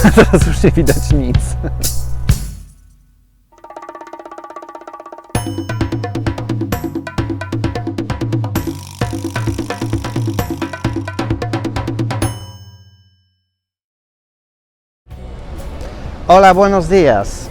Teraz już nie widać nic. Hola, buenos días.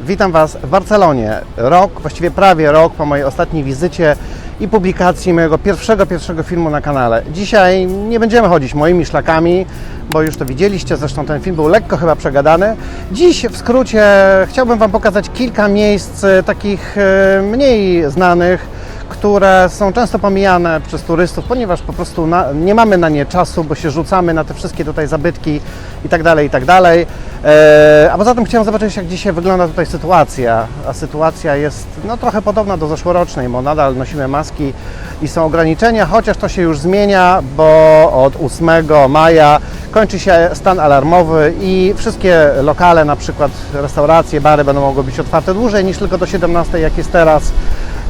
Witam Was w Barcelonie. Rok, właściwie prawie rok po mojej ostatniej wizycie i publikacji mojego pierwszego, pierwszego filmu na kanale. Dzisiaj nie będziemy chodzić moimi szlakami, bo już to widzieliście, zresztą ten film był lekko chyba przegadany. Dziś w skrócie chciałbym Wam pokazać kilka miejsc e, takich e, mniej znanych, które są często pomijane przez turystów, ponieważ po prostu na, nie mamy na nie czasu, bo się rzucamy na te wszystkie tutaj zabytki i tak dalej, i tak dalej. E, a poza tym chciałem zobaczyć, jak dzisiaj wygląda tutaj sytuacja. A sytuacja jest no, trochę podobna do zeszłorocznej, bo nadal nosimy maski i są ograniczenia, chociaż to się już zmienia, bo od 8 maja kończy się stan alarmowy i wszystkie lokale, na przykład restauracje, bary będą mogły być otwarte dłużej niż tylko do 17, jak jest teraz.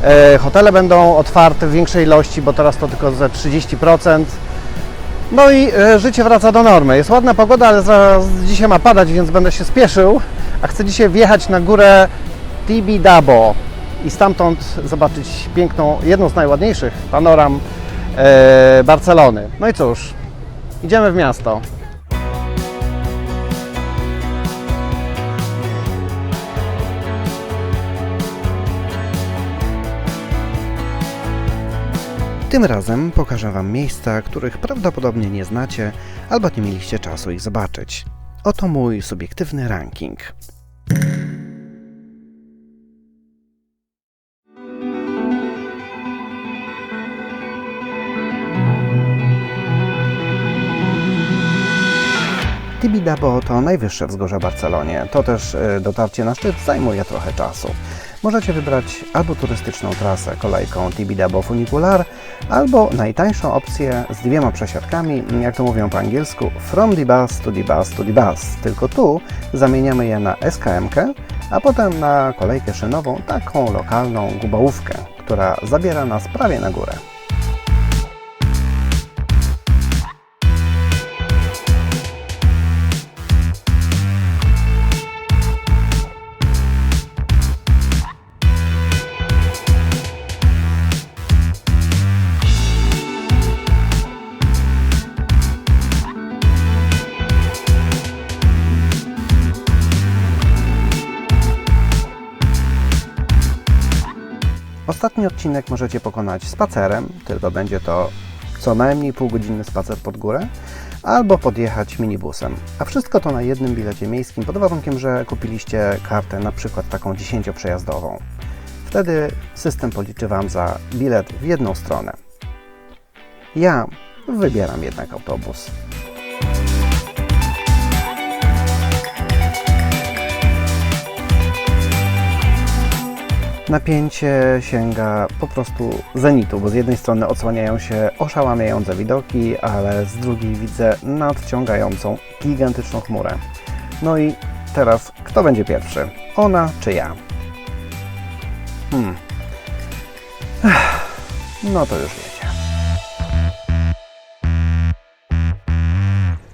E, Hotele będą otwarte w większej ilości, bo teraz to tylko ze 30%. No i e, życie wraca do normy. Jest ładna pogoda, ale zaraz dzisiaj ma padać, więc będę się spieszył. A chcę dzisiaj wjechać na górę Tibidabo i stamtąd zobaczyć piękną, jedną z najładniejszych panoram e, Barcelony. No i cóż, idziemy w miasto. Tym razem pokażę Wam miejsca, których prawdopodobnie nie znacie albo nie mieliście czasu ich zobaczyć. Oto mój subiektywny ranking. Tibidabo to najwyższe wzgórze w Barcelonie. To też y, dotarcie na szczyt zajmuje trochę czasu. Możecie wybrać albo turystyczną trasę kolejką Tibidabo Funicular, albo najtańszą opcję z dwiema przesiadkami, jak to mówią po angielsku, from the bus to the bus to the bus. Tylko tu zamieniamy je na SKM, a potem na kolejkę szynową, taką lokalną gubałówkę, która zabiera nas prawie na górę. Ostatni odcinek możecie pokonać spacerem, tylko będzie to co najmniej półgodzinny spacer pod górę, albo podjechać minibusem. A wszystko to na jednym bilecie miejskim, pod warunkiem, że kupiliście kartę na przykład taką 10-przejazdową. Wtedy system policzy Wam za bilet w jedną stronę. Ja wybieram jednak autobus. Napięcie sięga po prostu zenitu, bo z jednej strony odsłaniają się oszałamiające widoki, ale z drugiej widzę nadciągającą gigantyczną chmurę. No i teraz kto będzie pierwszy? Ona czy ja? Hmm. No to już wiecie.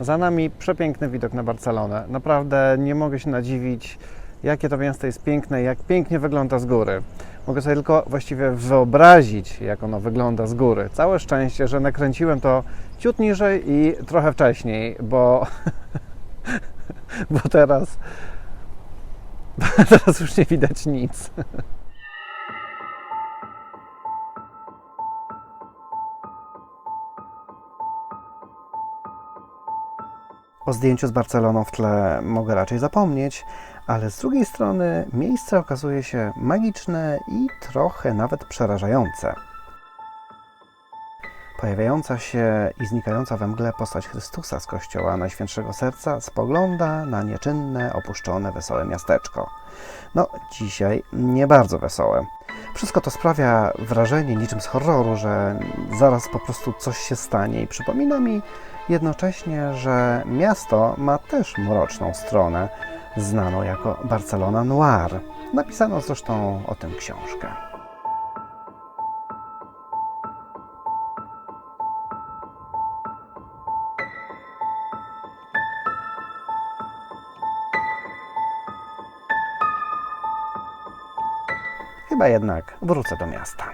Za nami przepiękny widok na Barcelonę. Naprawdę nie mogę się nadziwić, jakie to miasto jest piękne, jak pięknie wygląda z góry. Mogę sobie tylko właściwie wyobrazić, jak ono wygląda z góry. Całe szczęście, że nakręciłem to ciut niżej i trochę wcześniej, bo, bo teraz, teraz już nie widać nic. O zdjęciu z Barceloną w tle mogę raczej zapomnieć, ale z drugiej strony miejsce okazuje się magiczne i trochę nawet przerażające. Pojawiająca się i znikająca we mgle postać Chrystusa z kościoła Najświętszego Serca spogląda na nieczynne, opuszczone, wesołe miasteczko. No, dzisiaj nie bardzo wesołe. Wszystko to sprawia wrażenie niczym z horroru, że zaraz po prostu coś się stanie i przypomina mi jednocześnie, że miasto ma też mroczną stronę, znaną jako Barcelona Noir. Napisano zresztą o tym książkę. Chyba jednak wrócę do miasta.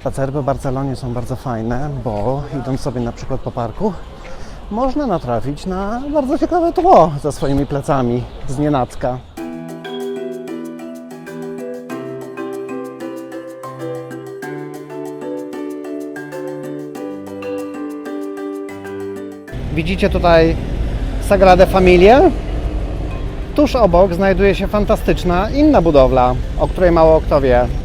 Spacery po Barcelonie są bardzo fajne, bo idąc sobie na przykład po parku, można natrafić na bardzo ciekawe tło za swoimi plecami z nienacka. Widzicie tutaj Sagradę Familię? Tuż obok znajduje się fantastyczna inna budowla, o której mało kto wie.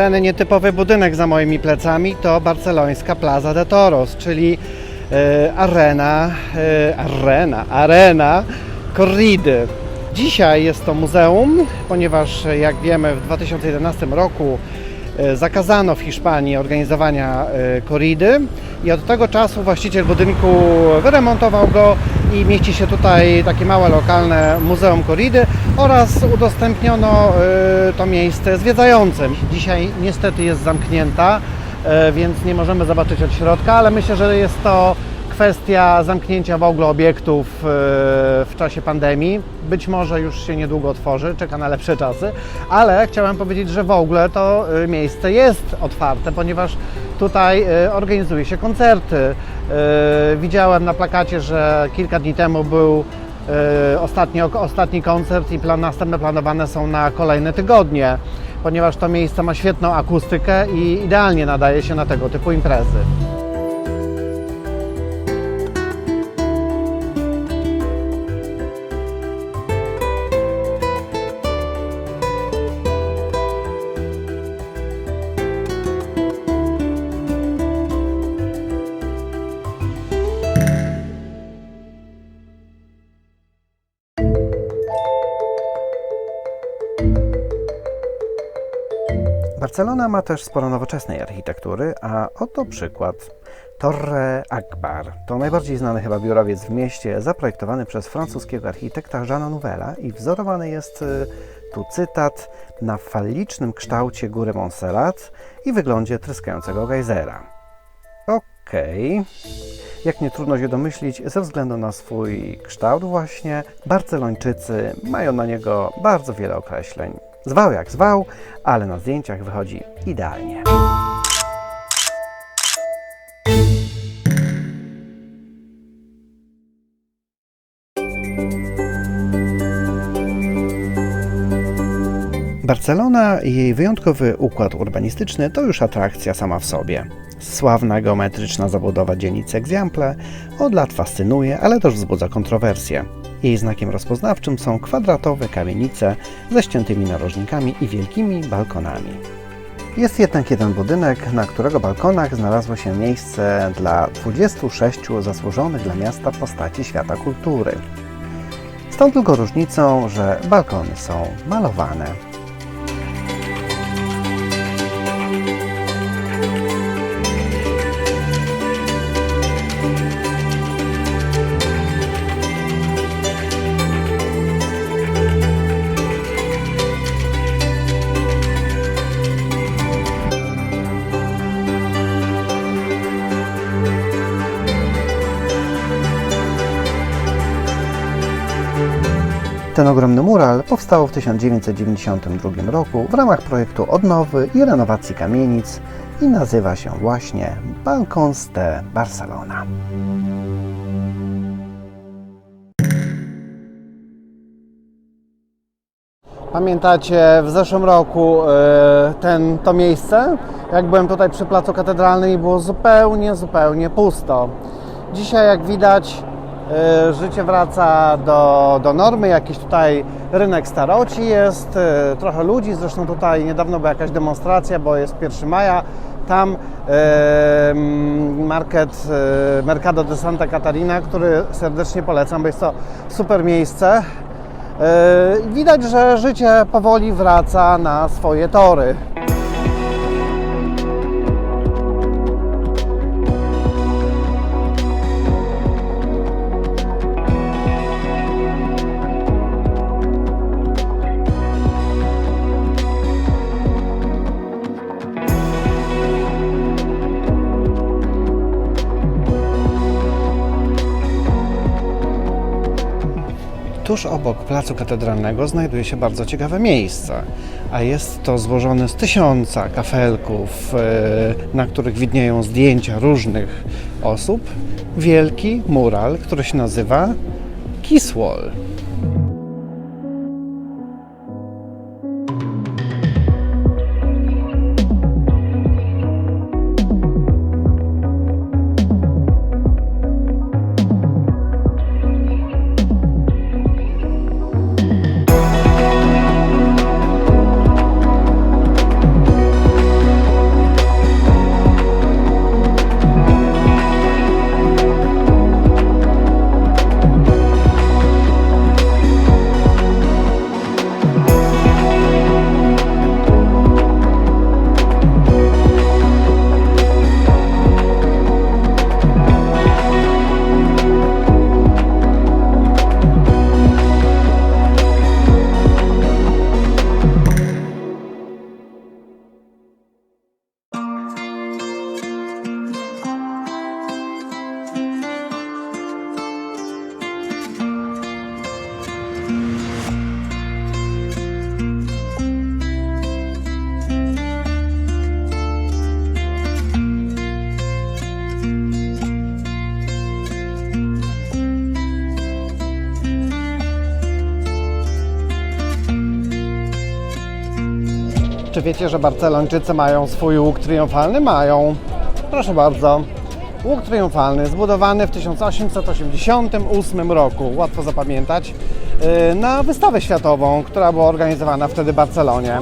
Ten nietypowy budynek za moimi plecami to barcelońska Plaza de Toros, czyli e, arena, e, arena, arena corridy. Dzisiaj jest to muzeum, ponieważ jak wiemy w 2011 roku e, zakazano w Hiszpanii organizowania corridy i od tego czasu właściciel budynku wyremontował go i mieści się tutaj takie małe lokalne muzeum corridy oraz udostępniono e, to miejsce zwiedzającym. Dzisiaj niestety jest zamknięta, e, więc nie możemy zobaczyć od środka, ale myślę, że jest to kwestia zamknięcia w ogóle obiektów e, w czasie pandemii. Być może już się niedługo otworzy, czeka na lepsze czasy, ale chciałem powiedzieć, że w ogóle to miejsce jest otwarte, ponieważ tutaj organizuje się koncerty. Widziałem na plakacie, że kilka dni temu był e, ostatni, ostatni koncert i plan, następne planowane są na kolejne tygodnie, ponieważ to miejsce ma świetną akustykę i idealnie nadaje się na tego typu imprezy. Barcelona ma też sporo nowoczesnej architektury, a oto przykład. Torre Akbar to najbardziej znany chyba biurowiec w mieście, zaprojektowany przez francuskiego architekta Jeana Nouvella i wzorowany jest, y, tu cytat, na falicznym kształcie góry Montserrat i wyglądzie tryskającego gejzera. Okej. Jak nie trudno się domyślić, ze względu na swój kształt właśnie, Barcelończycy mają na niego bardzo wiele określeń. Zwał jak zwał, ale na zdjęciach wychodzi idealnie. Barcelona i jej wyjątkowy układ urbanistyczny to już atrakcja sama w sobie. Sławna geometryczna zabudowa dzielnicy Example od lat fascynuje, ale też wzbudza kontrowersje. Jej znakiem rozpoznawczym są kwadratowe kamienice ze ściętymi narożnikami i wielkimi balkonami. Jest jednak jeden budynek, na którego balkonach znalazło się miejsce dla 26 zasłużonych dla miasta postaci świata kultury. Z tą tylko różnicą, że balkony są malowane. Ten ogromny mural powstał w 1992 roku w ramach projektu odnowy i renowacji kamienic i nazywa się właśnie Balcons de Barcelona. Pamiętacie w zeszłym roku e, ten, to miejsce? Jak byłem tutaj przy Placu Katedralnym i było zupełnie, zupełnie pusto. Dzisiaj jak widać życie wraca do, do normy, jakiś tutaj rynek staroci jest, e, trochę ludzi, zresztą tutaj niedawno była jakaś demonstracja, bo jest 1 maja, tam e, market e, Mercado de Santa Catarina, który serdecznie polecam, bo jest to super miejsce. E, Widać, że życie powoli wraca na swoje tory. Tuż obok placu katedralnego znajduje się bardzo ciekawe miejsce, a jest to złożone z tysiąca kafelków, e, na których widnieją zdjęcia różnych osób, wielki mural, który się nazywa Kiss Czy wiecie, że Barcelończycy mają swój łuk triumfalny? Mają. Proszę bardzo. Łuk triumfalny, zbudowany w 1888 roku, łatwo zapamiętać, yy, na wystawę światową, która była organizowana wtedy w Barcelonie.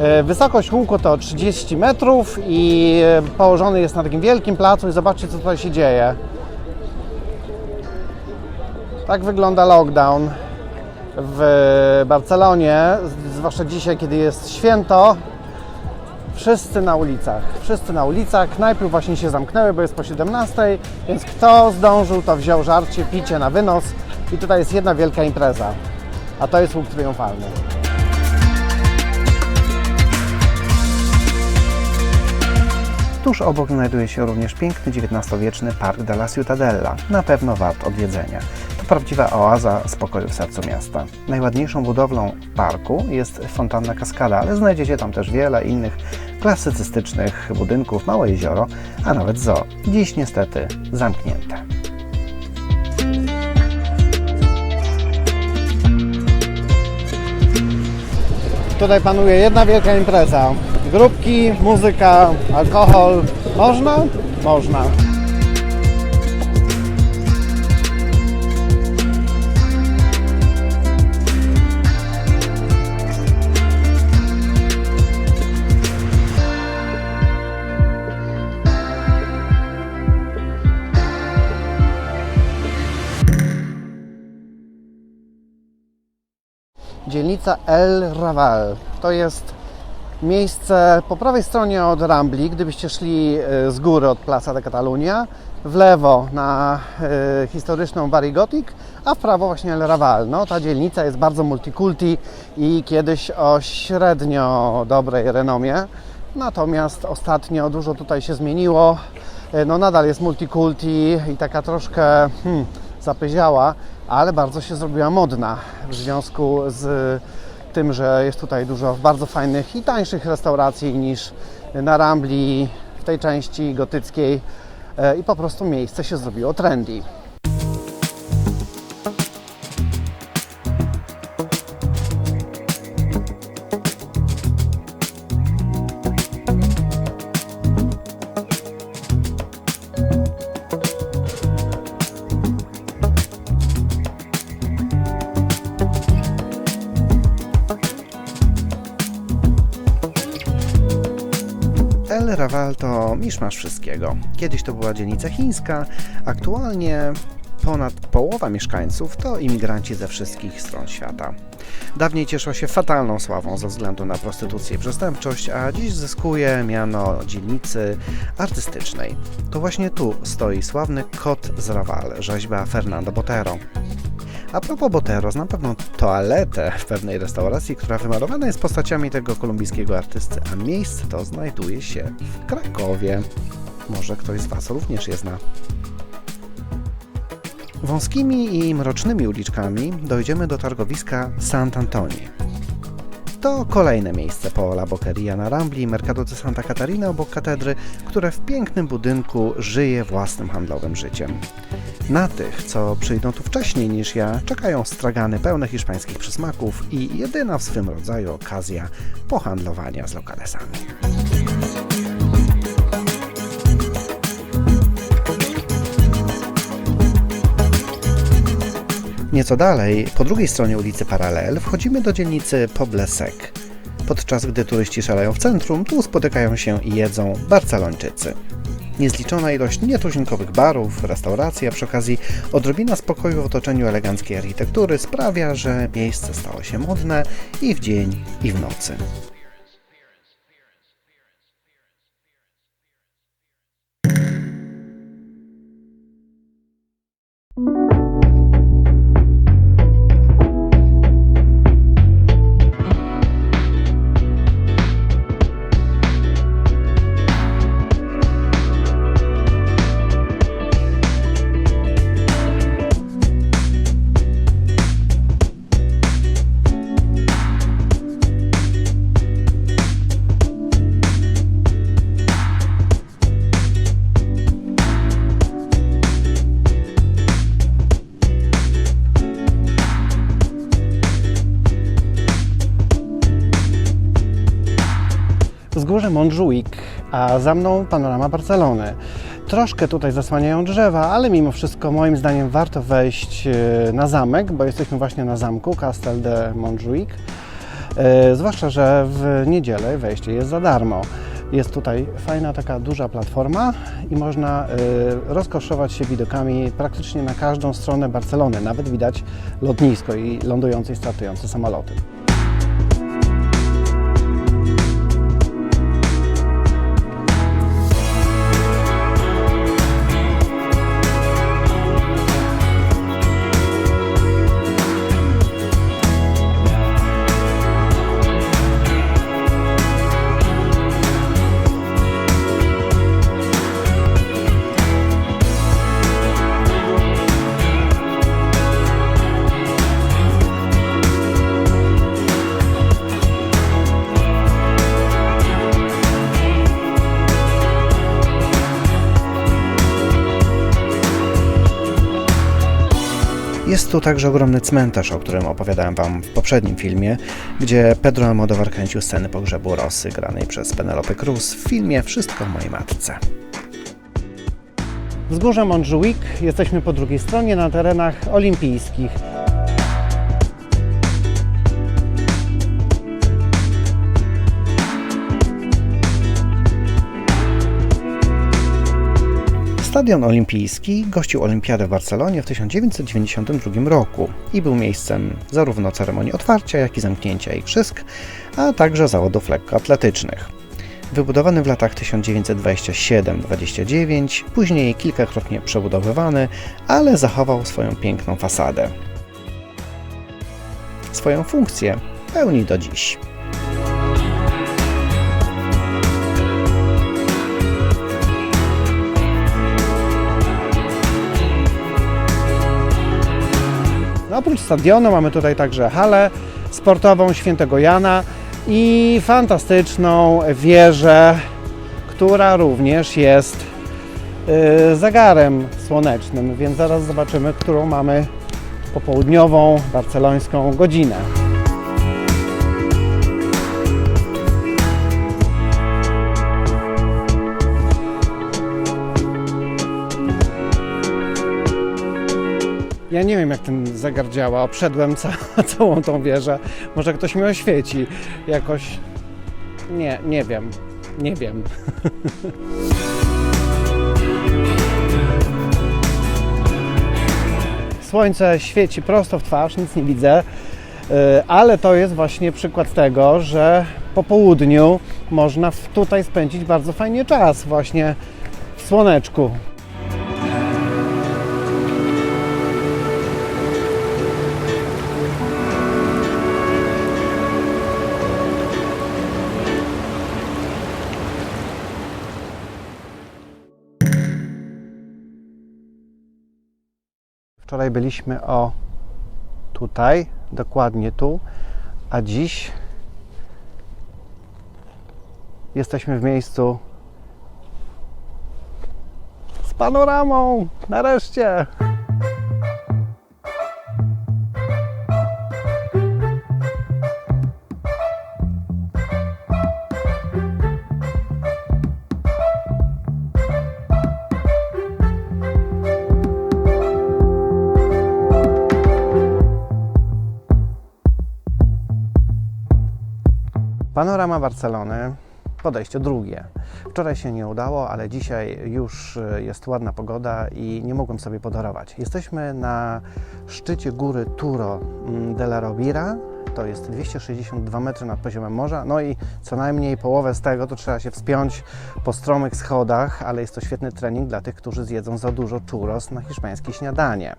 Yy, Wysokość łuku to 30 metrów i yy, położony jest na takim wielkim placu i zobaczcie, co tutaj się dzieje. Tak wygląda lockdown w Barcelonie, zwłaszcza dzisiaj, kiedy jest święto. Wszyscy na ulicach, wszyscy na ulicach. Najpierw właśnie się zamknęły, bo jest po 17, więc kto zdążył, to wziął żarcie, picie na wynos i tutaj jest jedna wielka impreza. A to jest łuk triumfalny. Tuż obok znajduje się również piękny XIX-wieczny Park della Ciutadella. Na pewno wart odwiedzenia. Prawdziwa oaza spokoju w sercu miasta. Najładniejszą budowlą parku jest fontanna Kaskada, ale znajdziecie tam też wiele innych klasycystycznych budynków, małe jezioro, a nawet zoo. Dziś niestety zamknięte. Tutaj panuje jedna wielka impreza. Grupki, muzyka, alkohol. Można? Można. Dzielnica El Raval. To jest miejsce po prawej stronie od Rambli, gdybyście szli e, z góry od Plaza de Catalunya, w lewo na e, historyczną Bari Gothic, a w prawo właśnie El Raval. No, ta dzielnica jest bardzo multikulti i kiedyś o średnio dobrej renomie, natomiast ostatnio dużo tutaj się zmieniło. E, No, nadal jest multikulti i taka troszkę hmm, zapyziała, ale bardzo się zrobiła modna w związku z tym, że jest tutaj dużo bardzo fajnych i tańszych restauracji niż na Rambli, w tej części gotyckiej e, i po prostu miejsce się zrobiło trendy. To miszmasz wszystkiego. Kiedyś to była dzielnica chińska, aktualnie ponad połowa mieszkańców to imigranci ze wszystkich stron świata. Dawniej cieszyła się fatalną sławą ze względu na prostytucję i przestępczość, a dziś zyskuje miano dzielnicy artystycznej. To właśnie tu stoi sławny kot z Raval, rzeźba Fernando Botero. A propos Botero, znam pewną toaletę w pewnej restauracji, która wymalowana jest postaciami tego kolumbijskiego artysty, a miejsce to znajduje się w Krakowie. Może ktoś z Was również je zna. Wąskimi i mrocznymi uliczkami dojdziemy do targowiska Sant Antoni. To kolejne miejsce po La Boqueria na Rambli, Mercado de Santa Catarina obok katedry, które w pięknym budynku żyje własnym handlowym życiem. Na tych, co przyjdą tu wcześniej niż ja, czekają stragany pełne hiszpańskich przysmaków i jedyna w swym rodzaju okazja pohandlowania z lokalesami. Nieco dalej, po drugiej stronie ulicy Paralel, wchodzimy do dzielnicy Poble Sec. Podczas gdy turyści szaleją w centrum, tu spotykają się i jedzą Barcelończycy. Niezliczona ilość nietuzinkowych barów, restauracji, a przy okazji odrobina spokoju w otoczeniu eleganckiej architektury sprawia, że miejsce stało się modne i w dzień, i w nocy. Montjuic, a za mną panorama Barcelony. Troszkę tutaj zasłaniają drzewa, ale mimo wszystko moim zdaniem warto wejść e, na zamek, bo jesteśmy właśnie na zamku Castel de Montjuic. E, Zwłaszcza, że w niedzielę wejście jest za darmo. Jest tutaj fajna taka duża platforma i można e, rozkoszować się widokami praktycznie na każdą stronę Barcelony. Nawet widać lotnisko i lądujące i startujące samoloty. Tu także ogromny cmentarz, o którym opowiadałem Wam w poprzednim filmie, gdzie Pedro Almodovar kręcił sceny pogrzebu Rosy, granej przez Penelope Cruz w filmie Wszystko o mojej matce. Wzgórze Montjuic, jesteśmy po drugiej stronie na terenach olimpijskich. Stadion Olimpijski gościł Olimpiadę w Barcelonie w 1992 roku i był miejscem zarówno ceremonii otwarcia, jak i zamknięcia igrzysk, a także zawodów lekkoatletycznych. Wybudowany w latach 1927-29, później kilkakrotnie przebudowywany, ale zachował swoją piękną fasadę. Swoją funkcję pełni do dziś. Oprócz stadionu mamy tutaj także halę sportową Świętego Jana i fantastyczną wieżę, która również jest y, zegarem słonecznym, więc zaraz zobaczymy, którą mamy popołudniową barcelońską godzinę. Ja nie wiem, jak ten zegar działa. Obszedłem ca całą tą wieżę. Może ktoś mi oświeci jakoś. Nie, nie wiem. Nie wiem. Słońce świeci prosto w twarz, nic nie widzę, Yy, ale to jest właśnie przykład tego, że po południu można tutaj spędzić bardzo fajnie czas, właśnie w słoneczku. Wczoraj byliśmy o tutaj, dokładnie tu, a dziś jesteśmy w miejscu z panoramą. Nareszcie! Panorama Barcelony, podejście drugie. Wczoraj się nie udało, ale dzisiaj już e, jest ładna pogoda i nie mogłem sobie podarować. Jesteśmy na szczycie góry Turo mm, de la Rovira. To jest 262 metry nad poziomem morza, no i co najmniej połowę z tego to trzeba się wspiąć po stromych schodach, ale jest to świetny trening dla tych, którzy zjedzą za dużo churros na hiszpańskie śniadanie.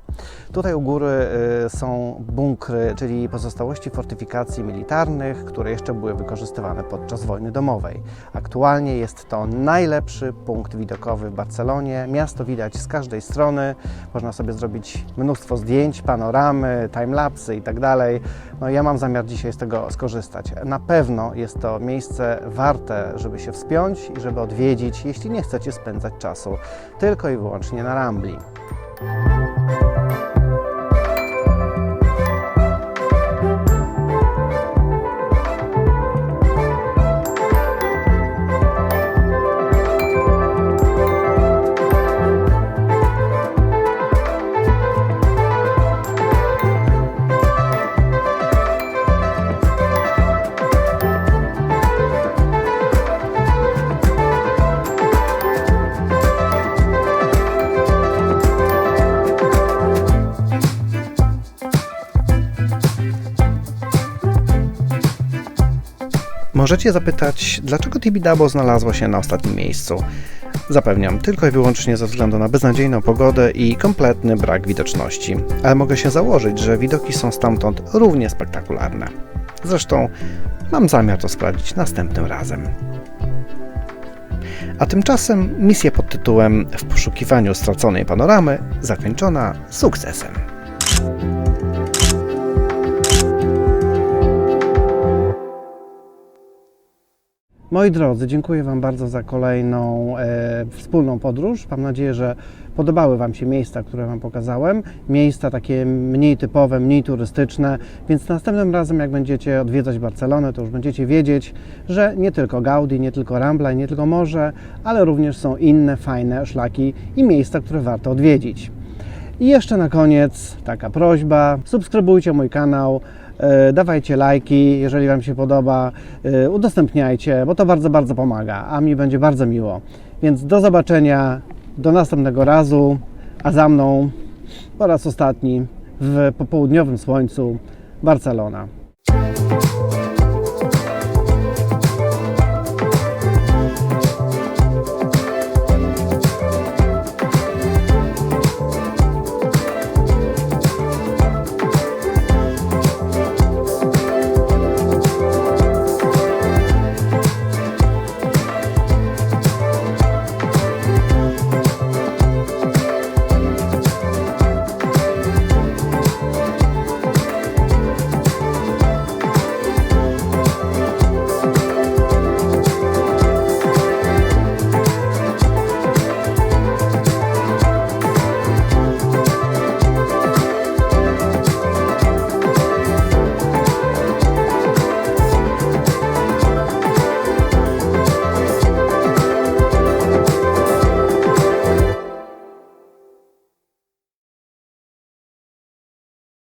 Tutaj u góry y, są bunkry, czyli pozostałości fortyfikacji militarnych, które jeszcze były wykorzystywane podczas wojny domowej. Aktualnie jest to najlepszy punkt widokowy w Barcelonie. Miasto widać z każdej strony. Można sobie zrobić mnóstwo zdjęć, panoramy, timelapsy i tak. No ja mam zamiar dzisiaj z tego skorzystać. Na pewno jest to miejsce warte, żeby się wspiąć i żeby odwiedzić, jeśli nie chcecie spędzać czasu tylko i wyłącznie na Rambli. Możecie zapytać, dlaczego Tibidabo znalazło się na ostatnim miejscu? Zapewniam, tylko i wyłącznie ze względu na beznadziejną pogodę i kompletny brak widoczności. Ale mogę się założyć, że widoki są stamtąd równie spektakularne. Zresztą mam zamiar to sprawdzić następnym razem. A tymczasem misja pod tytułem W poszukiwaniu straconej panoramy zakończona sukcesem. Moi drodzy, dziękuję Wam bardzo za kolejną e, wspólną podróż. Mam nadzieję, że podobały Wam się miejsca, które Wam pokazałem. Miejsca takie mniej typowe, mniej turystyczne, więc następnym razem, jak będziecie odwiedzać Barcelonę, to już będziecie wiedzieć, że nie tylko Gaudi, nie tylko Rambla, nie tylko morze, ale również są inne fajne szlaki i miejsca, które warto odwiedzić. I jeszcze na koniec taka prośba: subskrybujcie mój kanał, dawajcie lajki, jeżeli Wam się podoba, e, udostępniajcie, bo to bardzo, bardzo pomaga, a mi będzie bardzo miło. Więc do zobaczenia, do następnego razu, a za mną po raz ostatni w popołudniowym słońcu Barcelona.